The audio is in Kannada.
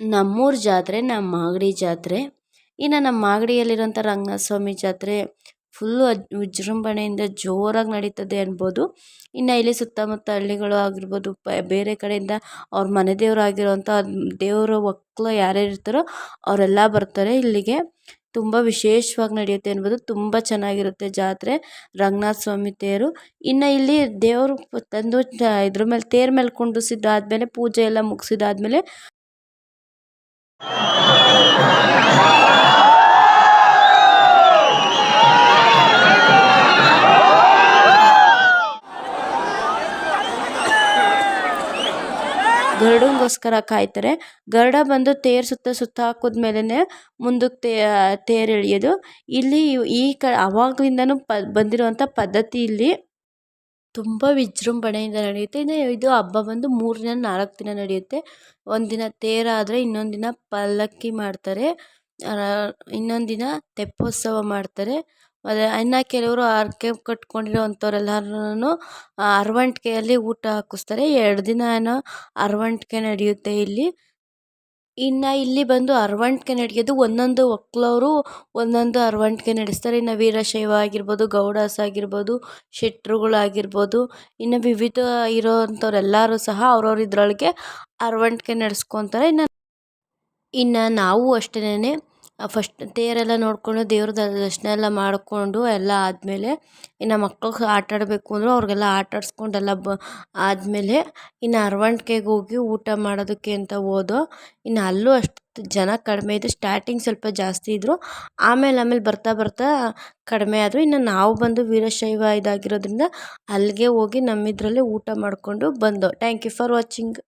ನಮ್ಮೂರ ಜಾತ್ರೆ ನಮ್ಮ ಮಾಗಡಿ ಜಾತ್ರೆ. ಇನ್ನು ನಮ್ಮ ಮಾಗಡಿಯಲ್ಲಿರುವಂಥ ಸ್ವಾಮಿ ಜಾತ್ರೆ ಫುಲ್ಲು ವಿಜೃಂಭಣೆಯಿಂದ ಜೋರಾಗಿ ನಡೀತದೆ ಅನ್ಬೋದು. ಇನ್ನು ಇಲ್ಲಿ ಸುತ್ತಮುತ್ತ ಹಳ್ಳಿಗಳು ಆಗಿರ್ಬೋದು, ಪ ಬೇರೆ ಕಡೆಯಿಂದ ಅವ್ರ ಮನೆ ದೇವ್ರು ಆಗಿರೋಂಥ ದೇವರ ಒಕ್ಕಲು ಯಾರ್ಯಾರು ಇರ್ತಾರೋ ಅವರೆಲ್ಲ ಬರ್ತಾರೆ ಇಲ್ಲಿಗೆ. ತುಂಬ ವಿಶೇಷವಾಗಿ ನಡೆಯುತ್ತೆ ಅನ್ಬೋದು, ತುಂಬ ಚೆನ್ನಾಗಿರುತ್ತೆ ಜಾತ್ರೆ, ರಂಗನಾಥ ಸ್ವಾಮಿ ತೇರು. ಇನ್ನು ಇಲ್ಲಿ ದೇವರು ತಂದು ಇದ್ರ ಮೇಲೆ ತೇರು ಮೇಲೆ ಕುಂಡಿಸಿದ್ದಾದ್ಮೇಲೆ ಪೂಜೆ ಎಲ್ಲ ಮುಗಿಸಿದಾದ್ಮೇಲೆ ಗರುಡನಿಗೋಸ್ಕರ ಕಾಯ್ತಾರೆ. ಗರ್ಡ ಬಂದು ತೇರು ಸುತ್ತ ಸುತ್ತ ಹಾಕಿದ್ಮೇಲೆ ಮುಂದಕ್ಕೆ ತೇರು ಎಳೆಯೋದು. ಇಲ್ಲಿ ಈ ಕ ಆವಾಗ್ಲಿಂದನೂ ಪ ಬಂದಿರುವಂಥ ಪದ್ಧತಿ ಇಲ್ಲಿ ತುಂಬ ವಿಜೃಂಭಣೆಯಿಂದ ನಡೆಯುತ್ತೆ. ಇನ್ನು ಇದು ಹಬ್ಬ ಬಂದು ಮೂರು ದಿನ, ನಾಲ್ಕು ದಿನ ನಡೆಯುತ್ತೆ. ಒಂದಿನ ತೇರಾದರೆ ಇನ್ನೊಂದು ದಿನ ಪಲ್ಲಕ್ಕಿ ಮಾಡ್ತಾರೆ. ಇನ್ನೊಂದು ದಿನ ತೆಪ್ಪೋತ್ಸವ ಮಾಡ್ತಾರೆ. ಮತ್ತು ಇನ್ನು ಕೆಲವರು ಹರ್ಕೆ ಕಟ್ಕೊಂಡಿರೋಂಥವ್ರೆಲ್ಲರ್ನೂ ಅರವಂಟ್ಕೆಯಲ್ಲಿ ಊಟ ಹಾಕಿಸ್ತಾರೆ. ಎರಡು ದಿನ ಏನೋ ಅರವಂಟ್ಕೆ ನಡೆಯುತ್ತೆ ಇಲ್ಲಿ. ಇನ್ನು ಇಲ್ಲಿ ಬಂದು ಅರವಂಟಿಕೆ ನಡೆಯೋದು. ಒಂದೊಂದು ಒಕ್ಕಲವರು ಒಂದೊಂದು ಅರವಂಟಿಕೆ ನಡೆಸ್ತಾರೆ. ಇನ್ನು ವೀರಶೈವ ಆಗಿರ್ಬೋದು, ಗೌಡಾಸ್ ಆಗಿರ್ಬೋದು ಶೆಟ್ರುಗಳಾಗಿರ್ಬೋದು ಇನ್ನು ವಿವಿಧ ಇರೋವಂಥವ್ರೆಲ್ಲರೂ ಸಹ ಅವ್ರವ್ರ ಇದರೊಳಗೆ ಅರವಂಟಿಕೆ ನಡೆಸ್ಕೊತಾರೆ. ಇನ್ನು ಇನ್ನು ನಾವು ಅಷ್ಟೇನೆ ಫಸ್ಟ್ ತೇರೆಲ್ಲ ನೋಡಿಕೊಂಡು ದೇವ್ರ ದರ್ಶನ ಎಲ್ಲ ಮಾಡಿಕೊಂಡು ಎಲ್ಲ ಆದಮೇಲೆ ಇನ್ನು ಮಕ್ಳಿಗೆ ಆಟ ಆಡಬೇಕು ಅಂದರು ಅವ್ರಿಗೆಲ್ಲ ಆಟ ಆಡಿಸ್ಕೊಂಡೆಲ್ಲ ಬ ಆದಮೇಲೆ ಇನ್ನು ಅರವಂಟ್ಕೆಗೆ ಹೋಗಿ ಊಟ ಮಾಡೋದಕ್ಕೆ ಅಂತ ಹೋದೋ, ಇನ್ನು ಅಲ್ಲೂ ಅಷ್ಟು ಜನ ಕಡಿಮೆ ಇದ್ದರು ಸ್ಟಾರ್ಟಿಂಗ್ ಸ್ವಲ್ಪ ಜಾಸ್ತಿ ಇದ್ದರು ಆಮೇಲೆ ಆಮೇಲೆ ಬರ್ತಾ ಬರ್ತಾ ಕಡಿಮೆ ಆದರು. ಇನ್ನು ನಾವು ಬಂದು ವೀರಶೈವ ಇದಾಗಿರೋದ್ರಿಂದ ಅಲ್ಲಿಗೆ ಹೋಗಿ ನಮ್ಮಿದರಲ್ಲೇ ಊಟ ಮಾಡಿಕೊಂಡು ಬಂದೋ. Thank you for watching